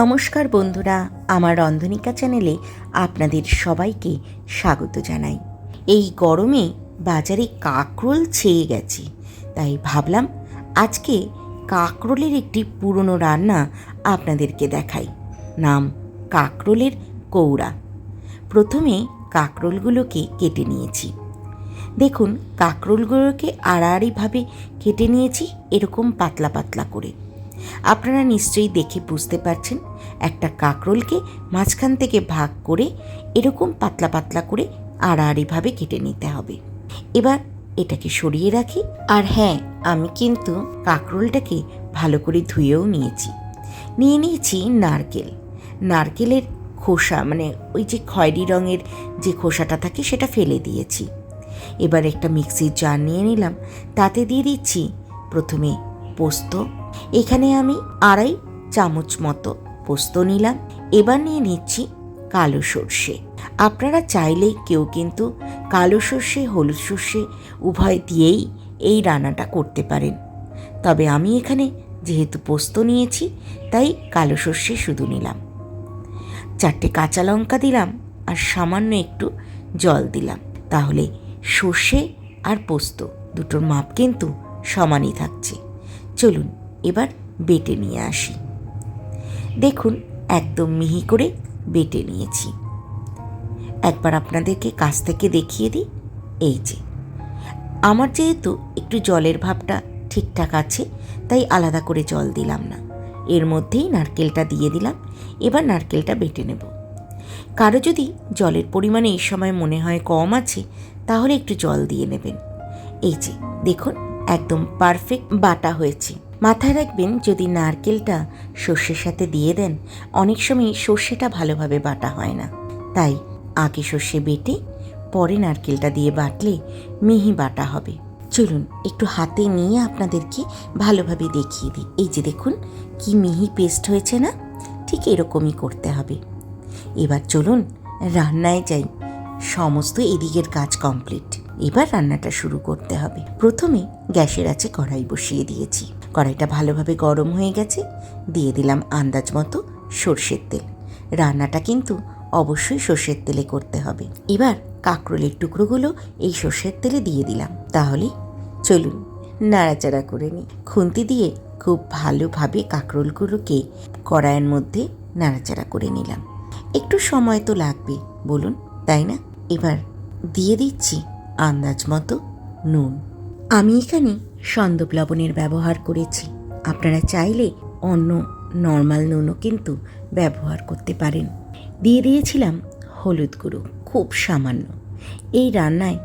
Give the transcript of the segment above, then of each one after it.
নমস্কার বন্ধুরা, আমার রন্ধনিকা চ্যানেলে আপনাদের সবাইকে স্বাগত জানাই। এই গরমে বাজারে কাকরোল ছেয়ে গেছে, তাই ভাবলাম আজকে কাকরোলের একটি পুরনো রান্না আপনাদেরকে দেখাই। নাম কাকরোলের কৌড়া। প্রথমে কাকরোলগুলোকে কেটে নিয়েছি। দেখুন, কাকরোলগুলোকে আড়াআড়িভাবে কেটে নিয়েছি, এরকম পাতলা পাতলা করে। আপনারা নিশ্চয়ই দেখে বুঝতে পারছেন, একটা কাকরোলকে মাঝখান থেকে ভাগ করে এরকম পাতলা পাতলা করে আড়াআড়িভাবে কেটে নিতে হবে। এবার এটাকে সরিয়ে রাখি। আর হ্যাঁ আমি কিন্তু কাকরোলটাকে ভালো করে ধুয়েও নিয়েছি। নিয়ে নিয়েছি নারকেল। নারকেলের খোসা মানে ওই যে খয়েরি রঙের যে খোসাটা থাকে সেটা ফেলে দিয়েছি। এবার একটা মিক্সির জার নিয়ে নিলাম। তাতে দিয়ে দিচ্ছি প্রথমে পোস্ত এখানে আমি আড়াই চামচ মতো পোস্ত নিলাম। এবার নিয়ে নিচ্ছি কালো সর্ষে। আপনারা চাইলেই কেউ কিন্তু কালো সর্ষে, হলুদ সর্ষে উভয় দিয়েই এই রান্নাটা করতে পারেন। তবে আমি এখানে যেহেতু পোস্ত নিয়েছি, তাই কালো সর্ষে শুধু নিলাম। চারটে কাঁচা লঙ্কা দিলাম আর সামান্য একটু জল দিলাম। তাহলে সর্ষে আর পোস্ত দুটোর মাপ কিন্তু সমানই থাকছে। চলুন এবার বেটে নিয়ে আসি। দেখুন, একদম মিহি করে বেটে নিয়েছি। একবার আপনাদেরকে কাছ থেকে দেখিয়ে দিই। এই যে, আমার যেহেতু একটু জলের ভাবটা ঠিকঠাক আছে, তাই আলাদা করে জল দিলাম না। এর মধ্যেই নারকেলটা দিয়ে দিলাম। এবার নারকেলটা বেটে নেব। কারও যদি জলের পরিমাণে এই সময় মনে হয় কম আছে, তাহলে একটু জল দিয়ে নেবেন। এই যে, দেখুন, একদম পারফেক্ট বাটা হয়েছে। মাথায় রাখবেন, যদি নারকেলটা সর্ষের সাথে দিয়ে দেন, অনেক সময় সর্ষেটা ভালোভাবে বাটা হয় না। তাই আগে সর্ষে বেটে, পরে নারকেলটা দিয়ে বাটলে মিহি বাটা হবে। চলুন, একটু হাতে নিয়ে আপনাদেরকে ভালোভাবে দেখিয়ে দিই। এই যে দেখুন, কি মিহি পেস্ট হয়েছে না? ঠিক এরকমই করতে হবে। এবার চলুন, রান্নায় যাই। সমস্ত এদিকের কাজ কমপ্লিট। এবার রান্নাটা শুরু করতে হবে। প্রথমে গ্যাসের আছে কড়াই বসিয়ে দিয়েছি। কড়াইটা ভালোভাবে গরম হয়ে গেছে, দিয়ে দিলাম আন্দাজ মতো সর্ষের তেল। রান্নাটা কিন্তু অবশ্যই সর্ষের তেলে করতে হবে। এবার কাঁকরোলের টুকরোগুলো এই সর্ষের তেলে দিয়ে দিলাম। তাহলে চলুন নাড়াচাড়া করে নিই। খুন্তি দিয়ে খুব ভালোভাবে কাঁকরোলগুলোকে কড়াইয়ের মধ্যে নাড়াচাড়া করে নিলাম। একটু সময় তো লাগবে, বলুন, তাই না? এবার দিয়ে দিচ্ছি আন্দাজ মতো নুন। আমি এখানে সন্দব লবণের ব্যবহার করেছি। আপনারা চাইলে অন্য নর্মাল নুনও কিন্তু ব্যবহার করতে পারেন। দিয়ে দিয়েছিলাম হলুদ গুঁড়ো, খুব সামান্য। এই রান্নায়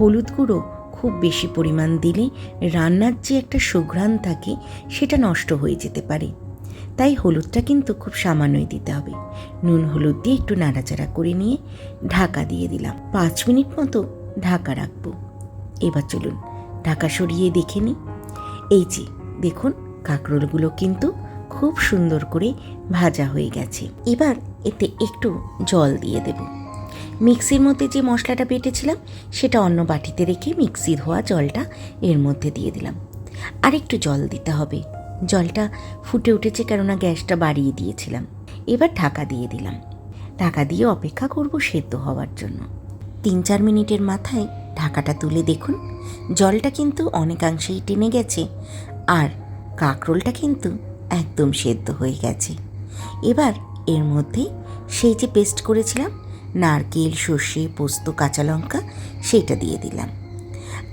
হলুদ গুঁড়ো খুব বেশি পরিমাণ দিলে রান্নার যে একটা সুঘ্রাণ থাকে, সেটা নষ্ট হয়ে যেতে পারে। তাই হলুদটা কিন্তু খুব সামান্যই দিতে হবে। নুন হলুদ দিয়ে একটু নাড়াচাড়া করে নিয়ে ঢাকা দিয়ে দিলাম। পাঁচ মিনিট মতো ঢাকা রাখব। এবার চলুন ঢাকা সরিয়ে দেখে নিই এই যে, দেখুন, কাঁকরোলগুলো কিন্তু খুব সুন্দর করে ভাজা হয়ে গেছে। এবার এতে একটু জল দিয়ে দেব। মিক্সির মধ্যে যে মশলাটা বেটেছিলাম, সেটা অন্য বাটিতে রেখে মিক্সি ধোয়া জলটা এর মধ্যে দিয়ে দিলাম। আর একটু জল দিতে হবে। জলটা ফুটে উঠেছে কেননা গ্যাসটা বাড়িয়ে দিয়েছিলাম। এবার ঢাকা দিয়ে দিলাম। ঢাকা দিয়ে অপেক্ষা করব সেদ্ধ হওয়ার জন্য। তিন চার মিনিটের মাথায় ঢাকাটা তুলে দেখুন। জলটা কিন্তু অনেকাংশেই টেনে গেছে আর কাঁকরোলটা কিন্তু একদম সেদ্ধ হয়ে গেছে। এবার এর মধ্যে সেই যে পেস্ট করেছিলাম, নারকেল, সর্ষে, পোস্ত, কাঁচা লঙ্কা, সেটা দিয়ে দিলাম।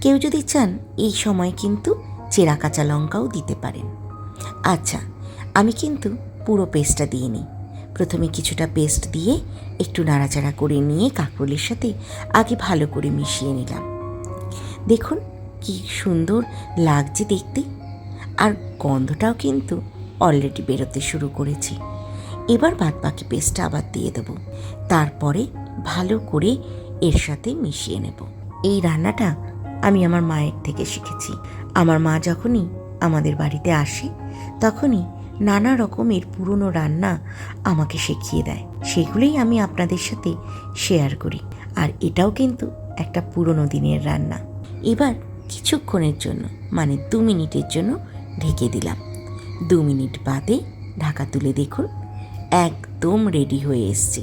কেউ যদি চান, এই সময় কিন্তু চেরা কাঁচা লঙ্কাও দিতে পারেন। আচ্ছা আমি কিন্তু পুরো পেস্টটা দিয়ে নিই প্রথমে কিছুটা পেস্ট দিয়ে একটু নাড়াচাড়া করে নিয়ে কাঁকরোলের সাথে আগে ভালো করে মিশিয়ে নিলাম। দেখুন, কি সুন্দর লাগছে দেখতে। আর গন্ধটাও কিন্তু অলরেডি বেরোতে শুরু করেছে। এবার বাদ বাকি পেস্টটা আবার দিয়ে দেবো। তারপরে ভালো করে এর সাথে মিশিয়ে নেব। এই রান্নাটা আমি আমার মায়ের থেকে শিখেছি। আমার মা যখনই আমাদের বাড়িতে আসে, তখনই নানা রকমের পুরনো রান্না আমাকে শিখিয়ে দেয়। সেগুলোই আমি আপনাদের সাথে শেয়ার করি। আর এটাও কিন্তু একটা পুরনো দিনের রান্না। এবার কিছুক্ষণের জন্য মানে দু মিনিটের জন্য ঢেকে দিলাম। দু মিনিট বাদে ঢাকা তুলে দেখুন, একদম রেডি হয়ে এসছে।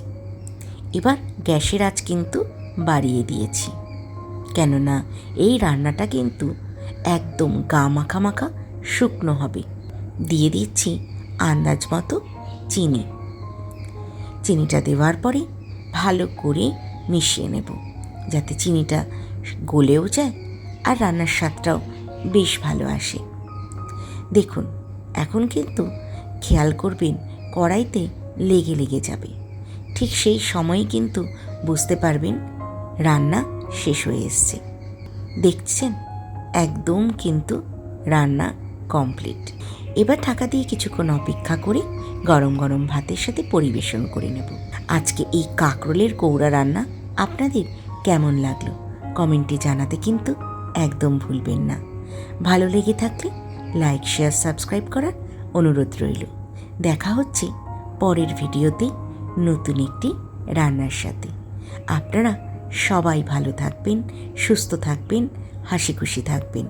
এবার গ্যাসের আঁচ কিন্তু বাড়িয়ে দিয়েছি। কেননা এই রান্নাটা কিন্তু একদম গা মাখা মাখা শুকনো হবে। দিয়ে দিচ্ছি আন্দাজ মতো চিনি। চিনিটা দেওয়ার পরে ভালো করে মিশিয়ে নেব, যাতে চিনিটা গলেও যায় আর রান্নার স্বাদটাও বেশ ভালো আসে। দেখুন, এখন কিন্তু খেয়াল করবেন কড়াইতে লেগে লেগে যাবে। ঠিক সেই সময়ই কিন্তু বুঝতে পারবেন রান্না শেষ হয়ে এসছে। দেখছেন? একদম কিন্তু রান্না কমপ্লিট। এবার ঢাকা দিয়ে কিছুক্ষণ অপেক্ষা করে গরম গরম ভাতের সাথে পরিবেশন করে নেব। আজকে এই কাঁকরোলের কৌড়া রান্না আপনাদের কেমন লাগল? কমেন্টে জানাতে কিন্তু একদম ভুলবেন না। ভালো লেগে থাকলে লাইক, শেয়ার, সাবস্ক্রাইব করার অনুরোধ রইল। দেখা হচ্ছে পরের ভিডিওতে নতুন একটি রান্নার সাথে। আপনারা সবাই ভালো থাকবেন, সুস্থ থাকবেন হাসি খুশি থাকবেন।